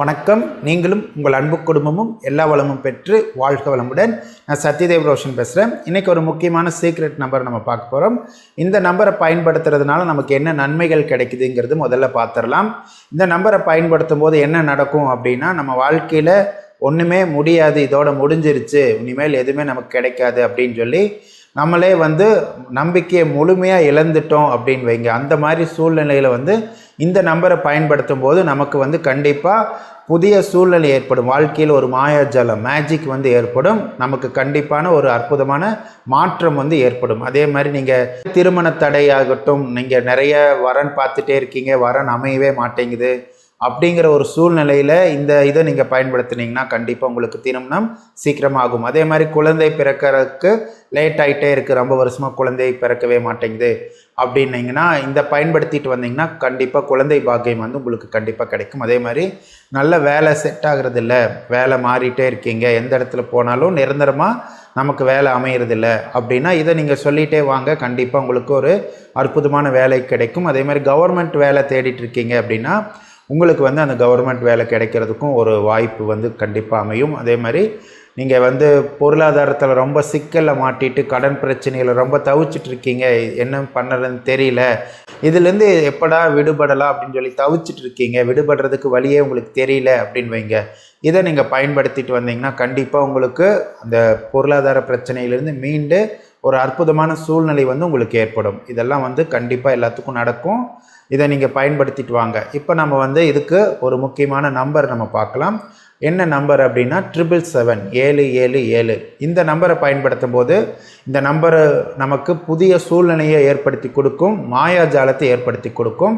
வணக்கம். நீங்களும் உங்கள் அன்பு குடும்பமும் எல்லா வளமும் பெற்று வாழ்க வளமுடன். நான் சத்யதேவ் ரோஷன் பேசுகிறேன் இன்றைக்கி ஒரு முக்கியமான சீக்ரெட் நம்பர் நம்ம பார்க்க போகிறோம் இந்த நம்பரை பயன்படுத்துறதுனால நமக்கு என்ன நன்மைகள் கிடைக்குதுங்கிறது முதல்ல பார்த்துடலாம். இந்த நம்பரை பயன்படுத்தும் போது என்ன நடக்கும் அப்படின்னா நம்ம வாழ்க்கையில் ஒன்றுமே முடியாது. இதோட முடிஞ்சிருச்சு. இனிமேல் எதுவுமே நமக்கு கிடைக்காது அப்படின்னு சொல்லி நம்மளே வந்து நம்பிக்கையை முழுமையாக இழந்துட்டோம் அப்படின்னு வைங்க. அந்த மாதிரி சூழ்நிலையில் வந்து இந்த நம்பரை பயன்படுத்தும் போது நமக்கு வந்து கண்டிப்பாக புதிய சூழ்நிலை ஏற்படும். வாழ்க்கையில் ஒரு மாயாஜலம் மேஜிக் வந்து ஏற்படும். நமக்கு கண்டிப்பான ஒரு அற்புதமான மாற்றம் வந்து ஏற்படும். அதே மாதிரி நீங்கள் திருமண தடையாகட்டும் நீங்கள் நிறைய வரன் பார்த்துட்டே இருக்கீங்க. வரன் அமையவே மாட்டேங்குது. அப்படிங்கிற ஒரு சூழ்நிலையில் இந்த இதை நீங்கள் பயன்படுத்துனீங்கன்னா கண்டிப்பாக உங்களுக்கு திருமணம் சீக்கிரமாகும். அதே மாதிரி குழந்தை பிறக்கிறதுக்கு லேட் ஆகிட்டே இருக்குது ரொம்ப வருஷமாக குழந்தை பிறக்கவே மாட்டேங்குது அப்படின்னீங்கன்னா இந்த பயன்படுத்திட்டு வந்தீங்கன்னா கண்டிப்பாக குழந்தை பாக்கியம் வந்து உங்களுக்கு கண்டிப்பாக கிடைக்கும். அதே மாதிரி நல்ல வேலை செட் ஆகிறது இல்லை வேலை மாறிட்டே இருக்கீங்க. எந்த இடத்துல போனாலும் நிரந்தரமாக நமக்கு வேலை அமையறதில்ல அப்படின்னா இதை நீங்கள் சொல்லிகிட்டே வாங்க. கண்டிப்பாக உங்களுக்கு ஒரு அற்புதமான வேலை கிடைக்கும். அதே மாதிரி கவர்மெண்ட் வேலை தேடிட்டு இருக்கீங்க அப்படின்னா உங்களுக்கு வந்து அந்த கவர்மெண்ட் வேலை கிடைக்கிறதுக்கும் ஒரு வாய்ப்பு வந்து கண்டிப்பாக அமையும். அதே மாதிரி நீங்கள் வந்து பொருளாதாரத்தில் ரொம்ப சிக்கலில் மாட்டிட்டு கடன் பிரச்சனையில் ரொம்ப தவிச்சிட்டு இருக்கீங்க. என்ன பண்ணுறதுன்னு தெரியல. இதுலேருந்து எப்படா விடுபடலாம் அப்படின்னு சொல்லி தவிச்சிட்டு இருக்கீங்க. விடுபடுறதுக்கு வழியே உங்களுக்கு தெரியல அப்படின்னு வைங்க. இதை நீங்கள் பயன்படுத்திட்டு வந்தீங்கன்னா கண்டிப்பாக உங்களுக்கு அந்த பொருளாதார பிரச்சனையிலேருந்து மீண்டு ஒரு அற்புதமான சூழ்நிலை வந்து உங்களுக்கு ஏற்படும். இதெல்லாம் வந்து கண்டிப்பாக எல்லாத்துக்கும் நடக்கும். இதை நீங்கள் பயன்படுத்திட்டு வாங்க. இப்போ நம்ம வந்து இதுக்கு ஒரு முக்கியமான நம்பர் நம்ம பார்க்கலாம். என்ன நம்பர் அப்படின்னா ட்ரிபிள் செவன் ஏழு ஏழு ஏழு. இந்த நம்பரை பயன்படுத்தும் போது இந்த நம்பரை நமக்கு புதிய சூழ்நிலையை ஏற்படுத்தி கொடுக்கும் மாயாஜாலத்தை ஏற்படுத்தி கொடுக்கும்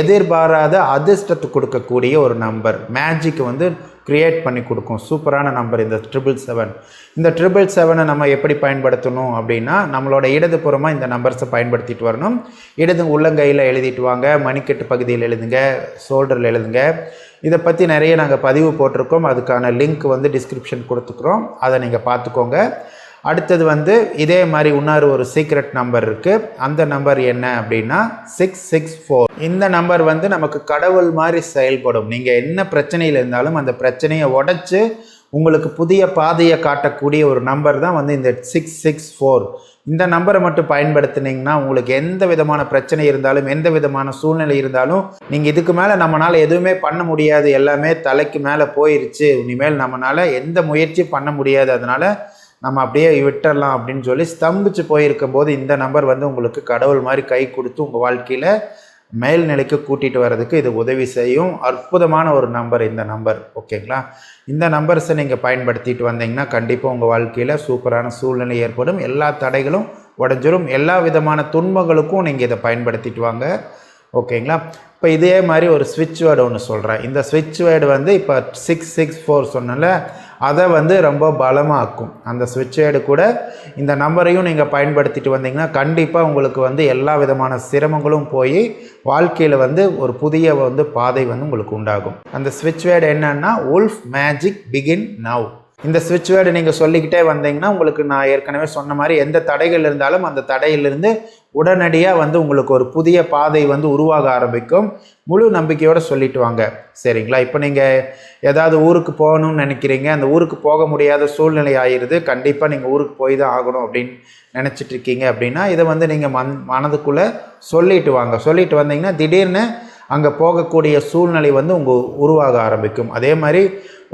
எதிர்பாராத அதிர்ஷ்டத்தை கொடுக்கக்கூடிய ஒரு நம்பர் மேஜிக் வந்து க்ரியேட் பண்ணி கொடுக்கும். சூப்பரான நம்பர் இந்த ட்ரிபிள் செவன் இந்த ட்ரிபிள் செவனை நம்ம எப்படி பயன்படுத்தணும் அப்படின்னா நம்மளோட இடதுபுறமாக இந்த நம்பர்ஸை பயன்படுத்திட்டு வரணும். இடது உள்ளங்கையில் எழுதிட்டு வாங்க மணிக்கட்டு பகுதியில் எழுதுங்க ஷோல்டரில் எழுதுங்க. இதை பற்றி நிறைய நாங்கள் பதிவு போட்டிருக்கோம். அதுக்கான லிங்க் வந்து டிஸ்கிரிப்ஷன் கொடுத்துக்குறோம். அதை நீங்கள் பார்த்துக்கோங்க. அடுத்தது வந்து இதே மாதிரி இன்னொரு ஒரு சீக்ரெட் நம்பர் இருக்குது அந்த நம்பர் என்ன அப்படின்னா சிக்ஸ் சிக்ஸ் ஃபோர் இந்த நம்பர் வந்து நமக்கு கடவுள் மாதிரி செயல்படும். நீங்கள் என்ன பிரச்சனையில் இருந்தாலும் அந்த பிரச்சனையை உடச்சி உங்களுக்கு புதிய பாதையை காட்டக்கூடிய ஒரு நம்பர் தான் வந்து இந்த சிக்ஸ் சிக்ஸ் ஃபோர் இந்த நம்பரை மட்டும் பயன்படுத்தினீங்கன்னா உங்களுக்கு எந்த விதமான பிரச்சனை இருந்தாலும் எந்த விதமான சூழ்நிலை இருந்தாலும் நீங்கள் இதுக்கு மேலே நம்மளால் எதுவுமே பண்ண முடியாது. எல்லாமே தலைக்கு மேலே போயிருச்சு. இனிமேல் நம்மளால் எந்த முயற்சியும் பண்ண முடியாது. அதனால் நம்ம அப்படியே விட்டுறலாம் அப்படின்னு சொல்லி ஸ்தம்பிச்சு போயிருக்கும்போது இந்த நம்பர் வந்து உங்களுக்கு கடவுள் மாதிரி கை கொடுத்து உங்கள் வாழ்க்கையில் மேல்நிலைக்கு கூட்டிகிட்டு வர்றதுக்கு இது உதவி செய்யும். அற்புதமான ஒரு நம்பர் இந்த நம்பர். ஓகேங்களா? இந்த நம்பர்ஸை நீங்கள் பயன்படுத்திட்டு வந்தீங்கன்னா கண்டிப்பாக உங்கள் வாழ்க்கையில் சூப்பரான சூழ்நிலை ஏற்படும். எல்லா தடைகளும் உடஞ்சிரும். எல்லா விதமான துன்பங்களுக்கும் நீங்கள் இதை பயன்படுத்திட்டு வாங்க. ஓகேங்களா? இப்போ இதே மாதிரி ஒரு ஸ்விட்ச் வேர்டு ஒன்று சொல்கிறேன் இந்த ஸ்விட்ச் வேர்டு வந்து இப்போ சிக்ஸ் சிக்ஸ் ஃபோர் சொன்னல அதை வந்து ரொம்ப பலமாக்கும். அந்த ஸ்விட்ச் வேர்டு கூட இந்த நம்பரையும் நீங்கள் பயன்படுத்திட்டு வந்தீங்கன்னா கண்டிப்பாக உங்களுக்கு வந்து எல்லா விதமான சிரமங்களும் போய் வாழ்க்கையில் வந்து ஒரு புதிய வந்து பாதை வந்து உங்களுக்கு உண்டாகும். அந்த ஸ்விட்ச் வேர்டு என்னன்னா உல்ஃப் மேஜிக் பிகின் நவ் இந்த ஸ்விட்ச் வேர்டு நீங்கள் சொல்லிக்கிட்டே வந்தீங்கன்னா உங்களுக்கு நான் ஏற்கனவே சொன்ன மாதிரி எந்த தடைகள் இருந்தாலும் அந்த தடையிலிருந்து உடனடியாக வந்து உங்களுக்கு ஒரு புதிய பாதை வந்து உருவாக ஆரம்பிக்கும். முழு நம்பிக்கையோடு சொல்லிட்டு வாங்க. சரிங்களா? இப்போ நீங்கள் ஏதாவது ஊருக்கு போகணும்னு நினைக்கிறீங்க. அந்த ஊருக்கு போக முடியாத சூழ்நிலை ஆயிடுது கண்டிப்பாக நீங்கள் ஊருக்கு போய் தான் ஆகணும் அப்படின்னு நினச்சிட்டு இருக்கீங்க அப்படின்னா இதை வந்து நீங்கள் மன் மனதுக்குள்ளே சொல்லிட்டு வாங்க. சொல்லிட்டு வந்தீங்கன்னா திடீர்னு அங்கே போகக்கூடிய சூழ்நிலை வந்து உங்கள் உருவாக ஆரம்பிக்கும். அதே மாதிரி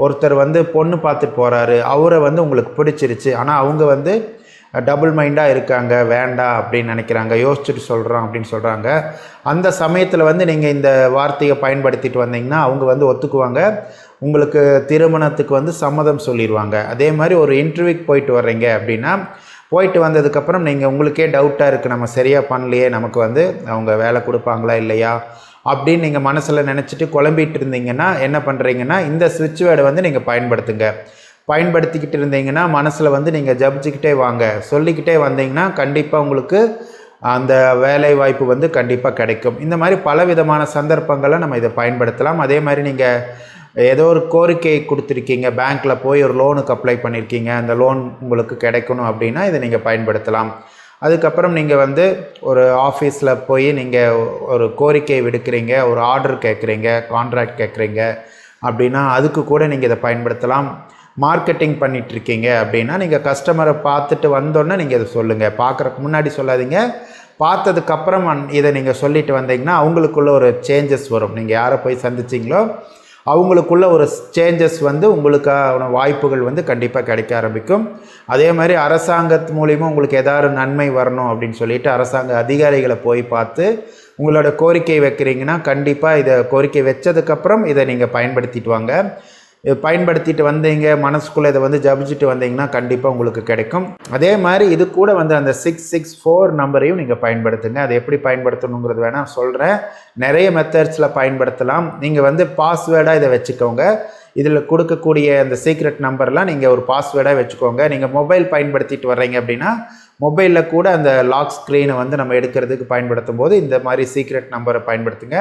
ஒருத்தர் வந்து பொண்ணு பார்த்துட்டு போகிறாரு அவரை வந்து உங்களுக்கு பிடிச்சிருச்சு. ஆனால் அவங்க வந்து டபுள் மைண்டாக இருக்காங்க. வேண்டாம் அப்படின்னு நினைக்கிறாங்க. யோசிச்சுட்டு சொல்கிறோம் அப்படின்னு சொல்கிறாங்க அந்த சமயத்தில் வந்து நீங்கள் இந்த வார்த்தையை பயன்படுத்திட்டு வந்தீங்கன்னா அவங்க வந்து ஒத்துக்குவாங்க. உங்களுக்கு திருமணத்துக்கு வந்து சம்மதம் சொல்லிடுவாங்க அதே மாதிரி ஒரு இன்டர்வியூக்கு போயிட்டு வர்றீங்க அப்படின்னா போயிட்டு வந்ததுக்கப்புறம் நீங்கள் உங்களுக்கே டவுட்டாக இருக்குது நம்ம சரியாக பண்ணலையே. நமக்கு வந்து அவங்க வேலை கொடுப்பாங்களா இல்லையா? அப்படின்னு நீங்கள் மனசில் நினச்சிட்டு குழம்பிட்டு இருந்தீங்கன்னா என்ன பண்ணுறீங்கன்னா இந்த சுவிட்ச் வேர்டை வந்து நீங்கள் பயன்படுத்துங்க. பயன்படுத்திக்கிட்டு இருந்தீங்கன்னா மனசில் வந்து நீங்கள் ஜபிச்சுக்கிட்டே வாங்க. சொல்லிக்கிட்டே வந்தீங்கன்னா கண்டிப்பாக உங்களுக்கு அந்த வேலை வாய்ப்பு வந்து கண்டிப்பாக கிடைக்கும். இந்த மாதிரி பல விதமான சந்தர்ப்பங்களை நம்ம இதை பயன்படுத்தலாம். அதே மாதிரி நீங்கள் ஏதோ ஒரு கோரிக்கை கொடுத்துருக்கீங்க. பேங்க்கில் போய் ஒரு லோனுக்கு அப்ளை பண்ணியிருக்கீங்க அந்த லோன் உங்களுக்கு கிடைக்கணும் அப்படின்னா இதை நீங்கள் பயன்படுத்தலாம். அதுக்கப்புறம் நீங்கள் வந்து ஒரு ஆஃபீஸில் போய் நீங்கள் ஒரு கோரிக்கை விடுக்கிறீங்க ஒரு ஆர்டர் கேட்குறீங்க கான்ட்ராக்ட் கேட்குறீங்க அப்படின்னா அதுக்கு கூட நீங்கள் இதை பயன்படுத்தலாம். மார்க்கெட்டிங் பண்ணிகிட்ருக்கீங்க இருக்கீங்க அப்படின்னா நீங்கள் கஸ்டமரை பார்த்துட்டு வந்தோன்னே நீங்கள் இதை சொல்லுங்கள் பார்க்குறக்கு முன்னாடி சொல்லாதீங்க. பார்த்ததுக்கப்புறம் இதை நீங்கள் சொல்லிட்டு வந்தீங்கன்னா அவங்களுக்குள்ள ஒரு சேஞ்சஸ் வரும். நீங்கள் யாரை போய் சந்திச்சிங்களோ அவங்களுக்குள்ள ஒரு சேஞ்சஸ் வந்து உங்களுக்கான வாய்ப்புகள் வந்து கண்டிப்பாக கிடைக்க ஆரம்பிக்கும். அதே மாதிரி அரசாங்கத்து மூலிமா உங்களுக்கு ஏதாவது நன்மை வரணும் அப்படின்னு சொல்லிட்டு அரசாங்க அதிகாரிகளை போய் பார்த்து உங்களோட கோரிக்கை வைக்கிறீங்கன்னா கண்டிப்பாக இதை கோரிக்கை வச்சதுக்கப்புறம் இதை நீங்கள் பயன்படுத்திட்டு வாங்க. பயன்படுத்திட்டு வந்தீங்க மனசுக்குள்ளே இதை வந்து ஜபிச்சுட்டு வந்தீங்கன்னா கண்டிப்பாக உங்களுக்கு கிடைக்கும். அதே மாதிரி இது கூட வந்து அந்த சிக்ஸ் சிக்ஸ் ஃபோர் நம்பரையும் நீங்கள் பயன்படுத்துங்க. அதை எப்படி பயன்படுத்தணுங்கிறது வேணால் சொல்கிறேன் நிறைய மெத்தட்ஸில் பயன்படுத்தலாம். நீங்கள் வந்து பாஸ்வேர்டாக இதை வச்சுக்கோங்க. இதில் கொடுக்கக்கூடிய அந்த சீக்ரெட் நம்பர்லாம் நீங்கள் ஒரு பாஸ்வேர்டாக வச்சுக்கோங்க. நீங்கள் மொபைல் பயன்படுத்திட்டு வர்றீங்க அப்படின்னா மொபைலில் கூட அந்த லாக் ஸ்க்ரீனை வந்து நம்ம எடுக்கிறதுக்கு பயன்படுத்தும் போது இந்த மாதிரி சீக்ரெட் நம்பரை பயன்படுத்துங்க.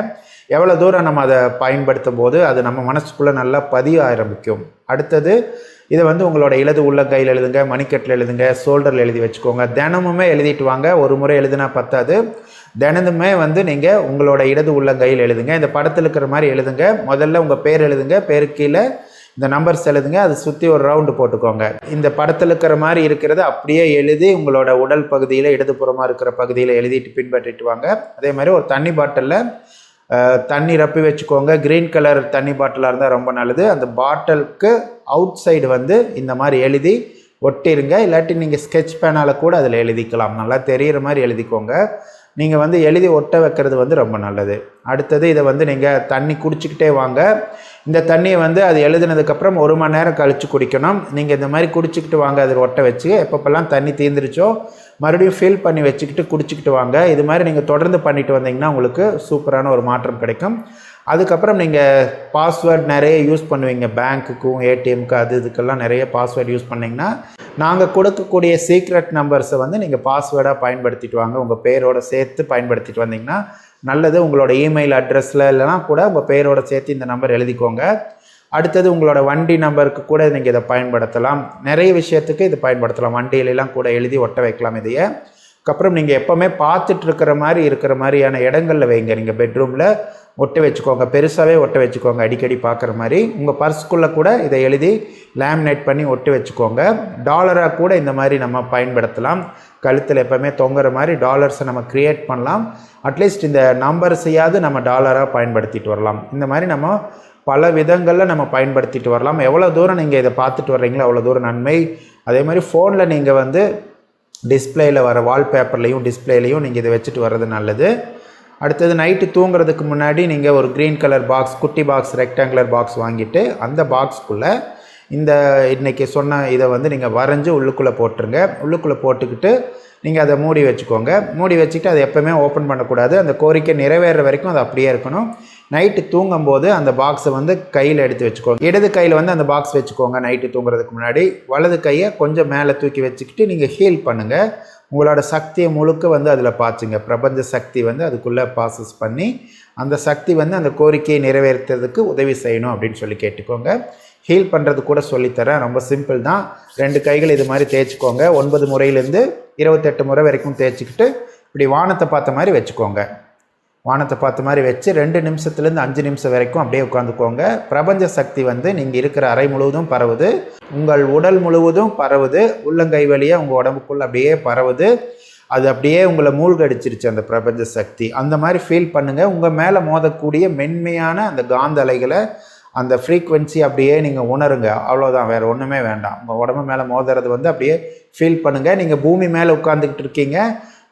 எவ்வளோ தூரம் நம்ம அதை பயன்படுத்தும் போது அது நம்ம மனசுக்குள்ளே நல்லா பதிய ஆரம்பிக்கும். அடுத்தது இதை வந்து உங்களோட இலது உள்ள கையில் எழுதுங்க மணிக்கட்டில் எழுதுங்க ஷோல்டரில் எழுதி வச்சுக்கோங்க. தினமுமே எழுதிட்டு வாங்க. ஒரு முறை எழுதுனா பத்தாது. தினமுமே வந்து நீங்கள் உங்களோட இடது உள்ள கையில் எழுதுங்க. இந்த படத்தில் இருக்கிற மாதிரி எழுதுங்க. முதல்ல உங்கள் பேர் எழுதுங்க. பேருக்கு கீழே இந்த நம்பர்ஸ் எழுதுங்க. அதை சுற்றி ஒரு ரவுண்டு போட்டுக்கோங்க. இந்த படத்தில் இருக்கிற மாதிரி இருக்கிறத அப்படியே எழுதி உங்களோட உடல் பகுதியில் இடதுபுறமாக இருக்கிற பகுதியில் எழுதிட்டு பின்பற்றிட்டு வாங்க. அதே மாதிரி ஒரு தண்ணி பாட்டிலில் தண்ணி ரப்பி வச்சுக்கோங்க. க்ரீன் கலர் தண்ணி பாட்டிலாக இருந்தால் ரொம்ப நல்லது. அந்த பாட்டிலுக்கு அவுட் சைடு வந்து இந்த மாதிரி எழுதி ஒட்டிருங்க. இல்லாட்டி நீங்கள் ஸ்கெட்ச் பேனால் கூட அதில் எழுதிக்கலாம். நல்லா தெரிகிற மாதிரி எழுதிக்கோங்க. நீங்கள் வந்து எழுதி ஒட்ட வைக்கிறது வந்து ரொம்ப நல்லது. அடுத்தது இதை வந்து நீங்கள் தண்ணி குடிச்சிக்கிட்டே வாங்க. இந்த தண்ணியை வந்து அது எழுதுனதுக்கப்புறம் ஒரு மணி நேரம் கழித்து குடிக்கணும். நீங்கள் இந்த மாதிரி குடிச்சிக்கிட்டு வாங்க. அதில் ஒட்ட வச்சு எப்பப்பெல்லாம் தண்ணி தீர்ந்துருச்சோ மறுபடியும் ஃபில் பண்ணி வச்சுக்கிட்டு குடிச்சிக்கிட்டு வாங்க. இது மாதிரி நீங்கள் தொடர்ந்து பண்ணிட்டு வந்தீங்கன்னா உங்களுக்கு சூப்பரான ஒரு மாற்றம் கிடைக்கும். அதுக்கப்புறம் நீங்கள் பாஸ்வேர்ட் நிறைய யூஸ் பண்ணுவீங்க. பேங்க்குக்கும் ஏடிஎம்க்கு அது இதுக்கெல்லாம் நிறைய பாஸ்வேர்டு யூஸ் பண்ணிங்கன்னா நாங்கள் கொடுக்கக்கூடிய சீக்ரெட் நம்பர்ஸை வந்து நீங்கள் பாஸ்வேர்டாக பயன்படுத்திட்டு வாங்க. உங்கள் பேரோட சேர்த்து பயன்படுத்திட்டு வந்தீங்கன்னா நல்லது. உங்களோட இமெயில் அட்ரஸில் இல்லைனா கூட உங்கள் பேரோட சேர்த்து இந்த நம்பர் எழுதிக்கோங்க. அடுத்தது உங்களோட வண்டி நம்பருக்கு கூட நீங்கள் இதை பயன்படுத்தலாம். நிறைய விஷயத்துக்கு இது பயன்படுத்தலாம். வண்டியிலலாம் கூட எழுதி ஒட்ட வைக்கலாம் இதையே. அதுக்கப்புறம் நீங்கள் எப்போவுமே பார்த்துட்டு இருக்கிற மாதிரி இருக்கிற மாதிரியான இடங்களில் வைங்க. நீங்கள் பெட்ரூமில் ஒட்ட வச்சுக்கோங்க. பெருசாகவே ஒட்ட வச்சுக்கோங்க. அடிக்கடி பார்க்குற மாதிரி. உங்கள் பர்ஸ்க்குள்ளே கூட இதை எழுதி லேமினேட் பண்ணி ஒட்டி வச்சுக்கோங்க. டாலராக கூட இந்த மாதிரி நம்ம பயன்படுத்தலாம். கழுத்தில் எப்போவுமே தொங்குற மாதிரி டாலர்ஸை நம்ம க்ரியேட் பண்ணலாம். அட்லீஸ்ட் இந்த நம்பர்ஸையாவது நம்ம டாலராக பயன்படுத்திட்டு வரலாம். இந்த மாதிரி நம்ம பல விதங்களில் நம்ம பயன்படுத்திட்டு வரலாம். எவ்வளோ தூரம் நீங்கள் இதை பார்த்துட்டு வர்றீங்களோ அவ்வளோ தூரம் நன்மை. அதே மாதிரி ஃபோனில் நீங்கள் வந்து டிஸ்பிளேயில் வர வால்பேப்பர்லேயும் டிஸ்பிளேலையும் நீங்கள் இதை வச்சுட்டு வர்றது நல்லது. அடுத்தது நைட்டு தூங்குறதுக்கு முன்னாடி நீங்கள் ஒரு க்ரீன் கலர் பாக்ஸ் குட்டி பாக்ஸ் ரெக்டாங்குலர் பாக்ஸ் வாங்கிட்டு அந்த பாக்ஸ்க்குள்ளே இந்த இன்றைக்கி சொன்ன இதை வந்து நீங்கள் வரைஞ்சி உள்ளுக்குள்ளே போட்டுருங்க. உள்ளுக்குள்ளே போட்டுக்கிட்டு நீங்கள் அதை மூடி வச்சுக்கோங்க. மூடி வச்சுட்டு அதை எப்போவுமே ஓப்பன் பண்ணக்கூடாது. அந்த கோரிக்கை நிறைவேற வரைக்கும் அது அப்படியே இருக்கணும். நைட்டு தூங்கும்போது அந்த பாக்ஸை வந்து கையில் எடுத்து வச்சுக்கோங்க. இடது கையில் வந்து அந்த பாக்ஸ் வச்சுக்கோங்க நைட்டு தூங்குறதுக்கு முன்னாடி. வலது கையை கொஞ்சம் மேலே தூக்கி வச்சுக்கிட்டு நீங்கள் ஹீல் பண்ணுங்கள் உங்களோட சக்தியை முழுக்க வந்து அதில் பாய்ச்சுங்க. பிரபஞ்ச சக்தி வந்து அதுக்குள்ளே ப்ராசஸ் பண்ணி அந்த சக்தி வந்து அந்த கோரிக்கையை நிறைவேற்றுறதுக்கு உதவி செய்யணும் அப்படின்னு சொல்லி கேட்டுக்கோங்க. ஹீல் பண்ணுறது கூட சொல்லித்தரேன். ரொம்ப சிம்பிள் தான். ரெண்டு கைகள் இது மாதிரி தேய்ச்சிக்கோங்க. ஒன்பது முறையிலேருந்து இருபத்தெட்டு முறை வரைக்கும் தேய்ச்சிக்கிட்டு இப்படி வானத்தை பார்த்த மாதிரி வச்சுக்கோங்க. வானத்தை பார்த்த மாதிரி வச்சு ரெண்டு நிமிஷத்துலேருந்து அஞ்சு நிமிஷம் வரைக்கும் அப்படியே உட்காந்துக்கோங்க. பிரபஞ்ச சக்தி வந்து நீங்கள் இருக்கிற அறை முழுவதும் பரவுது. உங்கள் உடல் முழுவதும் பரவுது. உள்ளங்கை வழியாக உங்கள் உடம்புக்குள்ளே அப்படியே பரவுது. அது அப்படியே உங்களை மூழ்கடிச்சிருச்சு அந்த பிரபஞ்ச சக்தி. அந்த மாதிரி ஃபீல் பண்ணுங்கள் உங்கள் மேலே மோதக்கூடிய மென்மையான அந்த காந்த அலைகளை அந்த ஃப்ரீக்குவென்சி அப்படியே நீங்கள் உணருங்க. அவ்வளோதான் வேறு ஒன்றுமே வேண்டாம். உங்கள் உடம்பு மேலே மோதுறது வந்து அப்படியே ஃபீல் பண்ணுங்கள் நீங்கள் பூமி மேலே உட்காந்துக்கிட்டு இருக்கீங்க.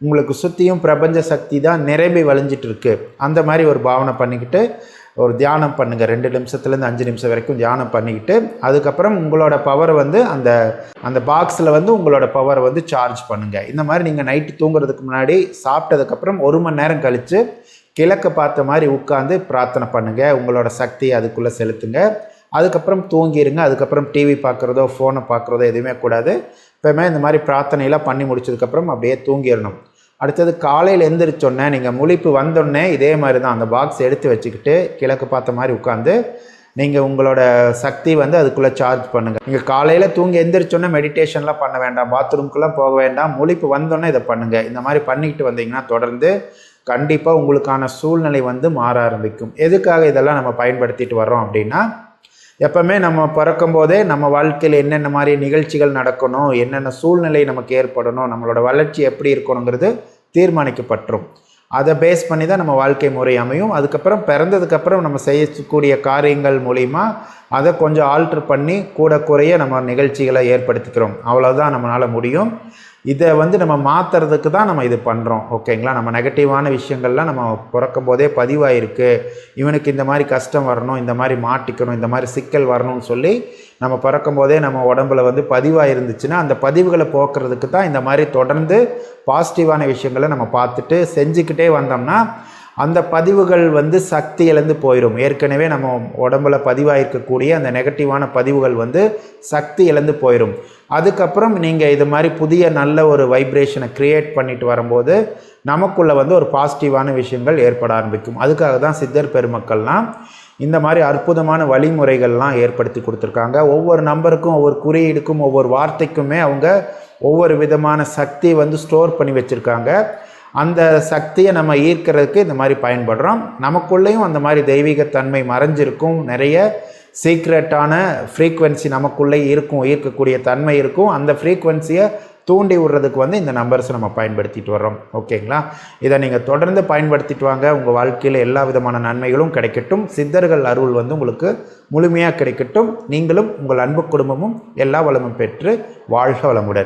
உங்களுக்கு சுற்றியும் பிரபஞ்ச சக்தி தான் நிரம்பி வளைஞ்சிட்டு இருக்கு அந்த மாதிரி ஒரு பாவனை பண்ணிக்கிட்டு ஒரு தியானம் பண்ணுங்கள் ரெண்டு நிமிஷத்துலேருந்து அஞ்சு நிமிஷம் வரைக்கும் தியானம் பண்ணிக்கிட்டு அதுக்கப்புறம் உங்களோட பவரை வந்து அந்த அந்த பாக்ஸில் வந்து உங்களோட பவரை வந்து சார்ஜ் பண்ணுங்கள் இந்த மாதிரி நீங்கள் நைட்டு தூங்குறதுக்கு முன்னாடி சாப்பிட்டதுக்கப்புறம் ஒரு மணி நேரம் கழித்து கிழக்கு பார்த்த மாதிரி உட்காந்து பிரார்த்தனை பண்ணுங்கள் உங்களோட சக்தியை அதுக்குள்ளே செலுத்துங்க. அதுக்கப்புறம் தூங்கிடுங்க அதுக்கப்புறம் டிவி பார்க்குறதோ ஃபோனை பார்க்குறதோ எதுவுமே கூடாது. எப்போயுமே இந்த மாதிரி பிரார்த்தனையெல்லாம் பண்ணி முடிச்சதுக்கப்புறம் அப்படியே தூங்கிடணும். அடுத்தது காலையில் எந்திரிச்சோடனே நீங்கள் முழிப்பு வந்தோடனே இதே மாதிரி தான் அந்த பாக்ஸ் எடுத்து வச்சுக்கிட்டு கிழக்கு பார்த்த மாதிரி உட்காந்து நீங்கள் உங்களோட சக்தி வந்து அதுக்குள்ளே சார்ஜ் பண்ணுங்கள் நீங்கள் காலையில் தூங்கி எந்திரிச்சோன்னே மெடிடேஷன்லாம் பண்ண வேண்டாம். பாத்ரூம்குள்ளே போக வேண்டாம். முழிப்பு வந்தோடனே இதை பண்ணுங்கள் இந்த மாதிரி பண்ணிக்கிட்டு வந்தீங்கன்னா தொடர்ந்து கண்டிப்பாக உங்களுக்கான சூழ்நிலை வந்து மாற ஆரம்பிக்கும். எதுக்காக இதெல்லாம் நம்ம பயன்படுத்திட்டு வர்றோம் அப்படின்னா எப்பவுமே நம்ம பிறக்கும் போதே நம்ம வாழ்க்கையில் என்னென்ன மாதிரி நிகழ்ச்சிகள் நடக்கணும் என்னென்ன சூழ்நிலை நமக்கு ஏற்படணும் நம்மளோட வளர்ச்சி எப்படி இருக்கணுங்கிறது தீர்மானிக்கப்பட்டுரும். அதை பேஸ் பண்ணி தான் நம்ம வாழ்க்கை முறை அமையும். அதுக்கப்புறம் பிறந்ததுக்கப்புறம் நம்ம செய்யக்கூடிய காரியங்கள் மூலிமா அதை கொஞ்சம் ஆல்ட்ரு பண்ணி கூட குறைய நம்ம நிகழ்ச்சிகளை ஏற்படுத்திக்கிறோம். அவ்வளோதான் நம்மளால் முடியும். இதை வந்து நம்ம மாற்றுறதுக்கு தான் நம்ம இது பண்ணுறோம் ஓகேங்களா நம்ம நெகட்டிவான விஷயங்கள்லாம் நம்ம பிறக்கும் போதே பதிவாயிருக்கு. இவனுக்கு இந்த மாதிரி கஷ்டம் வரணும் இந்த மாதிரி மாட்டிக்கணும் இந்த மாதிரி சிக்கல் வரணும்னு சொல்லி நம்ம பிறக்கும் போதே நம்ம உடம்புல வந்து பதிவாக இருந்துச்சுன்னா அந்த பதிவுகளை போக்குறதுக்கு தான் இந்த மாதிரி தொடர்ந்து பாசிட்டிவான விஷயங்களை நம்ம பார்த்துட்டு செஞ்சுக்கிட்டே வந்தோம்னா அந்த பதிவுகள் வந்து சக்தி இழந்து போயிடும் ஏற்கனவே நம்ம உடம்புல பதிவாயிருக்கக்கூடிய அந்த நெகட்டிவான பதிவுகள் வந்து சக்தி இழந்து போயிடும் அதுக்கப்புறம் நீங்கள் இது மாதிரி புதிய நல்ல ஒரு வைப்ரேஷனை க்ரியேட் பண்ணிட்டு வரும்போது நமக்குள்ளே வந்து ஒரு பாசிட்டிவான விஷயங்கள் ஏற்பட ஆரம்பிக்கும். அதுக்காக தான் சித்தர் பெருமக்கள்லாம் இந்த மாதிரி அற்புதமான வழிமுறைகள்லாம் ஏற்படுத்தி கொடுத்துருக்காங்க. ஒவ்வொரு நம்பருக்கும் ஒவ்வொரு குறியீடுக்கும் ஒவ்வொரு வார்த்தைக்குமே அவங்க ஒவ்வொரு விதமான சக்தியை வந்து ஸ்டோர் பண்ணி வச்சுருக்காங்க. அந்த சக்தியை நம்ம ஈர்க்கிறதுக்கு இந்த மாதிரி பயன்படுறோம். நமக்குள்ளேயும் அந்த மாதிரி தெய்வீகத்தன்மை மறைஞ்சிருக்கும். நிறைய சீக்ரெட்டான ஃப்ரீக்குவென்சி நமக்குள்ளே இருக்கும் ஈர்க்கக்கூடிய தன்மை இருக்கும். அந்த ஃப்ரீக்குவென்சியை தூண்டி விடுறதுக்கு வந்து இந்த நம்பர்ஸ் நம்ம பயன்படுத்திட்டு வர்றோம். ஓகேங்களா? இதை நீங்கள் தொடர்ந்து பயன்படுத்திட்டு வாங்க. உங்கள் வாழ்க்கையில் எல்லா விதமான நன்மைகளும் கிடைக்கட்டும். சித்தர்கள் அருள் வந்து உங்களுக்கு முழுமையாக கிடைக்கட்டும். நீங்களும் உங்கள் அன்பு குடும்பமும் எல்லா வளமும் பெற்று வாழ்க வளமுடன்.